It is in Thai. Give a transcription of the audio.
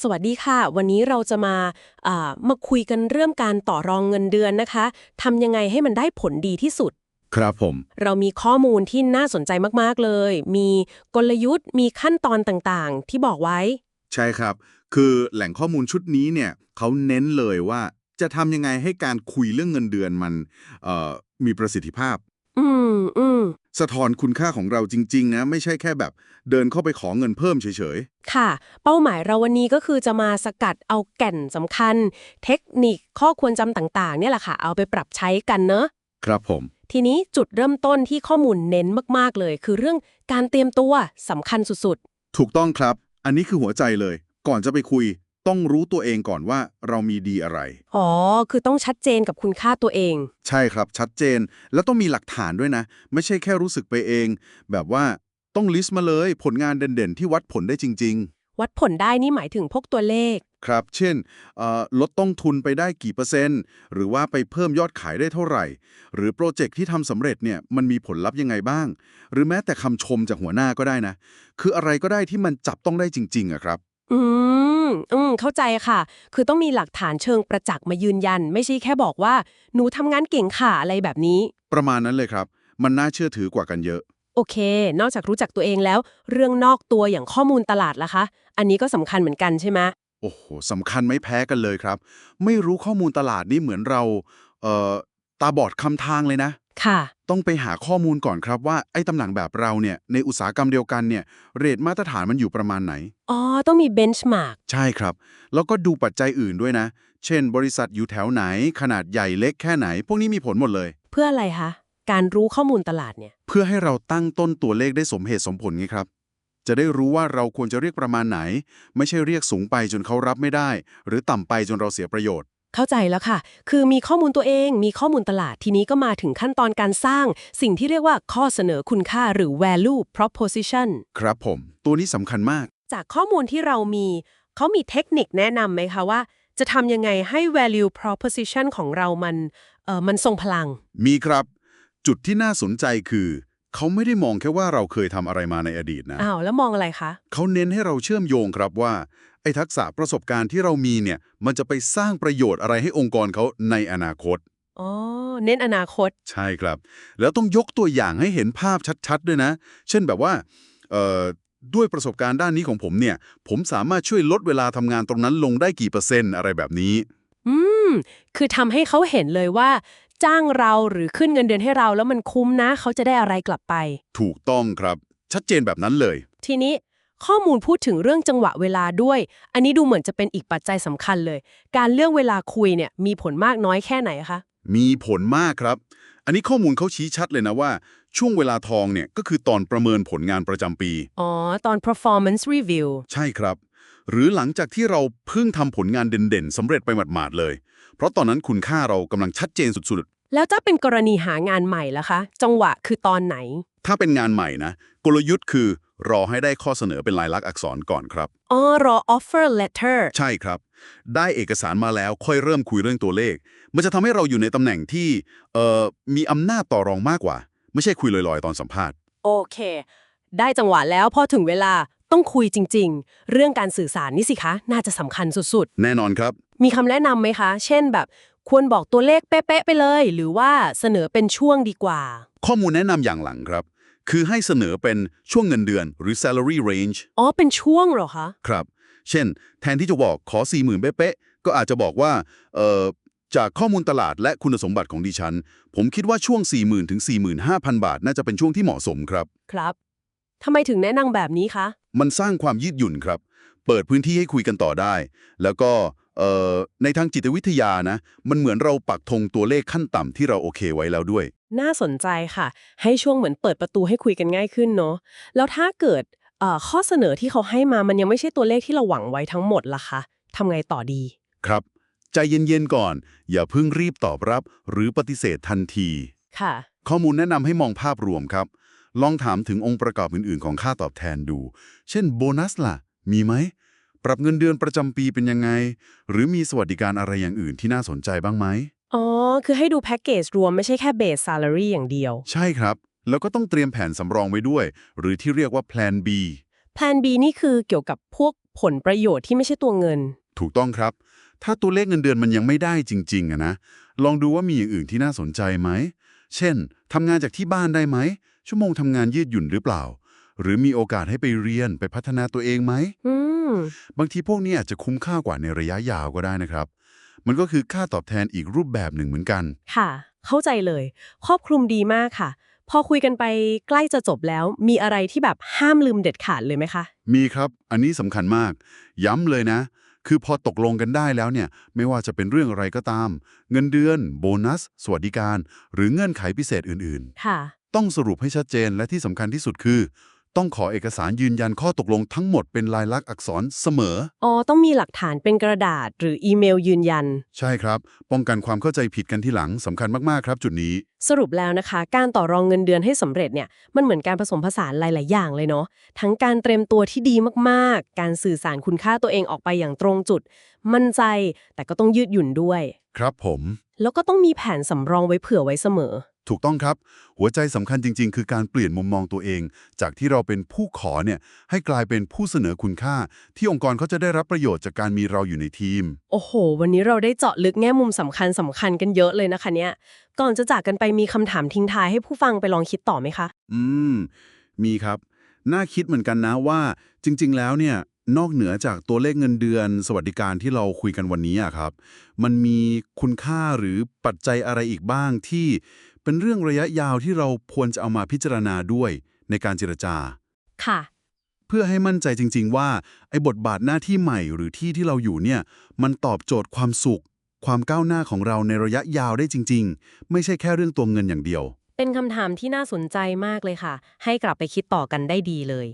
สวัสดีค่ะ วันนี้เราจะมาอ่ามาคุยกันเรื่องการต่อรองเงินเดือนนะคะทำยังไงให้มันได้ผลดีที่สุด ครับผม เรามีข้อมูลที่น่าสนใจมาก ๆ เลย มีกลยุทธ์ มีขั้นตอนต่างๆ ที่บอกไว้ ใช่ครับ คือแหล่งข้อมูลชุดนี้เนี่ยเขาเน้นเลยว่าจะทำยังไงให้การคุยเรื่องเงินเดือนมันเอ่อมีประสิทธิภาพ อืมอืม สะท้อนคุณค่าของเราจริง ๆ นะ ไม่ใช่แค่แบบเดินเข้าไปขอเงินเพิ่มเฉยค่ะ เป้าหมายเราวันนี้ก็คือจะมาสกัดเอาแก่นสำคัญ เทคนิคข้อควรจำต่าง ๆ เนี่ยแหละค่ะ เอาไปปรับใช้กันเนอะๆครับผม ทีนี้จุดเริ่มต้นที่ข้อมูลเน้นมากๆเลย คือเรื่องการเตรียมตัวสำคัญสุดถูกต้องครับ อันนี้คือหัวใจเลย ก่อนจะไปคุย ต้องรู้ตัวเองก่อนว่าเรามีดีอะไรๆอ๋อ คือต้องชัดเจนกับคุณค่าตัวเอง ใช่ครับชัดเจนแล้วต้องมีหลักฐานด้วยนะ ไม่ใช่แค่รู้สึกไปเอง แบบว่าต้องลิสต์มาเลยผลงานเด่นๆ ที่วัดผลได้จริงๆวัดผลได้นี่หมายถึงพวกตัวเลขครับ เช่นเอ่อลดต้นทุนไปได้กี่เปอร์เซ็นต์ หรือว่าไปเพิ่มยอดขายได้เท่าไหร่ หรือโปรเจกต์ที่ทำสำเร็จเนี่ยมันมีผลลัพธ์ยังไงบ้าง หรือแม้แต่คำชมจากหัวหน้าก็ได้นะ คืออะไรก็ได้ที่มันจับต้องได้จริงๆอะครับ อืม อืม เข้าใจค่ะ คือต้องมีหลักฐานเชิงประจักษ์มายืนยัน ไม่ใช่แค่บอกว่า หนูทำงานเก่งค่ะอะไรแบบนี้ ประมาณนั้นเลยครับ มันน่าเชื่อถือกว่ากันเยอะ โอเค นอกจากรู้จักตัวเองแล้ว เรื่องนอกตัวอย่างข้อมูลตลาดล่ะคะ อันนี้ก็สำคัญเหมือนกันใช่ไหมโอ้โหสำคัญไม่แพ้กันเลยครับ ไม่รู้ข้อมูลตลาดนี่เหมือนเรา เอ่อ ตาบอดคำทางเลยนะ ค่ะ ต้องไปหาข้อมูลก่อนครับว่าไอ้ตำแหน่งแบบเราเนี่ยในอุตสาหกรรมเดียวกันเนี่ยเรทมาตรฐานมันอยู่ประมาณไหน อ๋อ ต้องมีเบนช์มาร์กใช่ครับ แล้วก็ดูปัจจัยอื่นด้วยนะ เช่น บริษัทอยู่แถวไหน ขนาดใหญ่เล็กแค่ไหน พวกนี้มีผลหมดเลย เพื่ออะไรคะ การรู้ข้อมูลตลาดเนี่ย เพื่อให้เราตั้งต้นตัวเลขได้สมเหตุสมผลไงครับ จะได้รู้ว่าเราควรจะเรียกประมาณไหน ไม่ใช่เรียกสูงไปจนเขารับไม่ได้ หรือต่ำไปจนเราเสียประโยชน์ เข้าใจแล้วค่ะ คือมีข้อมูลตัวเอง มีข้อมูลตลาด ทีนี้ก็มาถึงขั้นตอนการสร้าง สิ่งที่เรียกว่าข้อเสนอคุณค่าหรือ value proposition ครับผม ตัวนี้สำคัญมาก จากข้อมูลที่เรามี เขามีเทคนิคแนะนำไหมคะว่า จะทำยังไงให้ value proposition ของเรามัน เออมันทรงพลัง มีครับ จุดที่น่าสนใจคือ เขาไม่ได้มองแค่ว่าเราเคยทำอะไรมาในอดีตนะ อ้าว แล้วมองอะไรคะ เขาเน้นให้เราเชื่อมโยงครับว่า ไอ้ทักษะประสบการณ์ที่เรามีเนี่ย มันจะไปสร้างประโยชน์อะไรให้องค์กรเขาในอนาคต อ๋อ เน้นอนาคต ใช่ครับ แล้วต้องยกตัวอย่างให้เห็นภาพชัดๆ ด้วยนะ เช่นแบบว่าเอ่อด้วยประสบการณ์ด้านนี้ของผมเนี่ย ผมสามารถช่วยลดเวลาทำงานตรงนั้นลงได้กี่เปอร์เซ็นต์อะไรแบบนี้ อืม คือทำให้เขาเห็นเลยว่า จ้างเราหรือขึ้นเงินเดือนให้เราแล้วมันคุ้มนะ เขาจะได้อะไรกลับไป ถูกต้องครับ ชัดเจนแบบนั้นเลย ทีนี้ ข้อมูลพูดถึงเรื่องจังหวะเวลาด้วย อันนี้ดูเหมือนจะเป็นอีกปัจจัยสำคัญเลย การเลือกเวลาคุยเนี่ยมีผลมากน้อยแค่ไหนคะ มีผลมากครับ อันนี้ข้อมูลเขาชี้ชัดเลยนะว่า ช่วงเวลาทองเนี่ยก็คือตอนประเมินผลงานประจำปี อ๋อ ตอน performance review ใช่ครับ หรือหลังจากที่เราเพิ่งทำผลงานเด่นๆสำเร็จไปหมาดๆเลย เพราะตอนนั้นคุณค่าเรากำลังชัดเจนสุดแล้วถ้าเป็นกรณีหางานใหม่ล่ะคะ จังหวะคือตอนไหน ๆ ถ้าเป็นงานใหม่นะ กลยุทธ์คือ รอให้ได้ข้อเสนอเป็นลายลักษณ์อักษรก่อนครับ อ๋อ รอ offer letter ใช่ครับ ได้เอกสารมาแล้วค่อยเริ่มคุยเรื่องตัวเลข มันจะทำให้เราอยู่ในตำแหน่งที่เอ่อมีอำนาจต่อรองมากกว่า ไม่ใช่คุยลอยๆ ตอนสัมภาษณ์ โอเค ได้จังหวะแล้วพอถึงเวลาต้องคุยจริง ๆ เรื่องการสื่อสารนี่สิคะ น่าจะสำคัญสุดแน่นอนครับ ๆ มีคำแนะนำไหมคะ เช่นแบบ ควรบอกตัวเลขเป๊ะๆไปเลย หรือว่าเสนอเป็นช่วงดีกว่า ข้อมูลแนะนำอย่างหลังครับ คือให้เสนอเป็นช่วงเงินเดือนหรือ salary range อ๋อ เป็นช่วงเหรอคะ ครับ เช่น แทนที่จะบอกขอ 4 0,000 เป๊ะๆก็อาจจะบอกว่าเอ่อจากข้อมูลตลาดและคุณสมบัติของดิฉัน ผมคิดว่าช่วง 40,000 ถึง 45,000 บาท น่าจะเป็นช่วงที่เหมาะสมครับ ครับทำไมถึงแนะนำแบบนี้คะ มันสร้างความยืดหยุ่นครับ เปิดพื้นที่ให้คุยกันต่อได้ แล้วก็เอ่อในทางจิตวิทยานะ มันเหมือนเราปักธงตัวเลขขั้นต่ำที่เราโอเคไว้แล้วด้วย น่าสนใจค่ะ ให้ช่วงเหมือนเปิดประตูให้คุยกันง่ายขึ้นเนาะแล้วถ้าเกิดเอ่อข้อเสนอที่เขาให้มามันยังไม่ใช่ตัวเลขที่เราหวังไว้ทั้งหมดล่ะคะทำไงต่อดี ครับ ใจเย็นๆก่อน อย่าเพิ่งรีบตอบรับ หรือปฏิเสธทันทีค่ะ ข้อมูลแนะนำให้มองภาพรวมครับ ลองถามถึงองค์ประกอบอื่นๆ ของค่าตอบแทนดู เช่นโบนัสล่ะ มีไหม ปรับเงินเดือนประจำปีเป็นยังไง หรือมีสวัสดิการอะไรอย่างอื่นที่น่าสนใจบ้างไหม อ๋อ คือให้ดูแพ็กเกจรวมไม่ใช่แค่เบส salary อย่างเดียว ใช่ครับ แล้วก็ต้องเตรียมแผนสำรองไว้ด้วย หรือที่เรียกว่า plan B แพลน B นี่คือเกี่ยวกับพวกผลประโยชน์ที่ไม่ใช่ตัวเงิน ถูกต้องครับ ถ้าตัวเลขเงินเดือนมันยังไม่ได้จริงๆอะนะ ลองดูว่ามีอย่างอื่นที่น่าสนใจไหม เช่นทำงานจากที่บ้านได้ไหม ชั่วโมงทำงานยืดหยุ่นหรือเปล่า หรือมีโอกาสให้ไปเรียนไปพัฒนาตัวเองไหม อืม บางทีพวกนี้อาจจะคุ้มค่ากว่าในระยะยาวก็ได้นะครับ มันก็คือค่าตอบแทนอีกรูปแบบหนึ่งเหมือนกัน ค่ะ เข้าใจเลย ครอบคลุมดีมากค่ะ พอคุยกันไปใกล้จะจบแล้ว มีอะไรที่แบบห้ามลืมเด็ดขาดเลยไหมคะ มีครับ อันนี้สำคัญมาก ย้ำเลยนะ คือพอตกลงกันได้แล้วเนี่ย ไม่ว่าจะเป็นเรื่องอะไรก็ตาม เงินเดือน โบนัส สวัสดิการ หรือเงื่อนไขพิเศษอื่นค่ะๆต้องสรุปให้ชัดเจนและที่สำคัญที่สุดคือ ต้องขอเอกสารยืนยันข้อตกลงทั้งหมดเป็นลายลักษณ์อักษรเสมอ อ๋อ ต้องมีหลักฐานเป็นกระดาษหรืออีเมลยืนยัน ใช่ครับ ป้องกันความเข้าใจผิดกันที่หลังสำคัญมากๆครับจุดนี้ สรุปแล้วนะคะ การต่อรองเงินเดือนให้สำเร็จเนี่ย มันเหมือนการผสมผสานหลาย ๆ อย่างเลยเนาะ ทั้งการเตรียมตัวที่ดีมาก ๆ การสื่อสารคุณค่าตัวเองออกไปอย่างตรงจุด มั่นใจ แต่ก็ต้องยืดหยุ่นด้วย ครับผม แล้วก็ต้องมีแผนสำรองไว้เผื่อไว้เสมอ ถูกต้องครับ หัวใจสำคัญจริง ๆ คือการเปลี่ยนมุมมองตัวเอง จากที่เราเป็นผู้ขอเนี่ยให้กลายเป็นผู้เสนอคุณค่า ที่องค์กรเขาจะได้รับประโยชน์จากการมีเราอยู่ในทีม โอ้โห วันนี้เราได้เจาะลึกแง่มุมสำคัญสำคัญกันเยอะเลยนะคะเนี่ยก่อนจะจากกันไปมีคำถามทิ้งท้ายให้ผู้ฟังไปลองคิดต่อไหมคะ อืม มีครับ น่าคิดเหมือนกันนะว่าจริง ๆ แล้วเนี่ยนอกเหนือจากตัวเลขเงินเดือน สวัสดิการที่เราคุยกันวันนี้อะครับ มันมีคุณค่าหรือปัจจัยอะไรอีกบ้างที่ เป็นเรื่องระยะยาวที่เราควรจะเอามาพิจารณาด้วยในการเจรจา ค่ะ เพื่อให้มั่นใจจริง ๆ ว่าไอ้บทบาทหน้าที่ใหม่หรือที่ที่เราอยู่เนี่ยมันตอบโจทย์ความสุข ความก้าวหน้าของเราในระยะยาวได้จริง ๆ ไม่ใช่แค่เรื่องตัวเงินอย่างเดียว เป็นคำถามที่น่าสนใจมากเลยค่ะ ให้กลับไปคิดต่อกันได้ดีเลย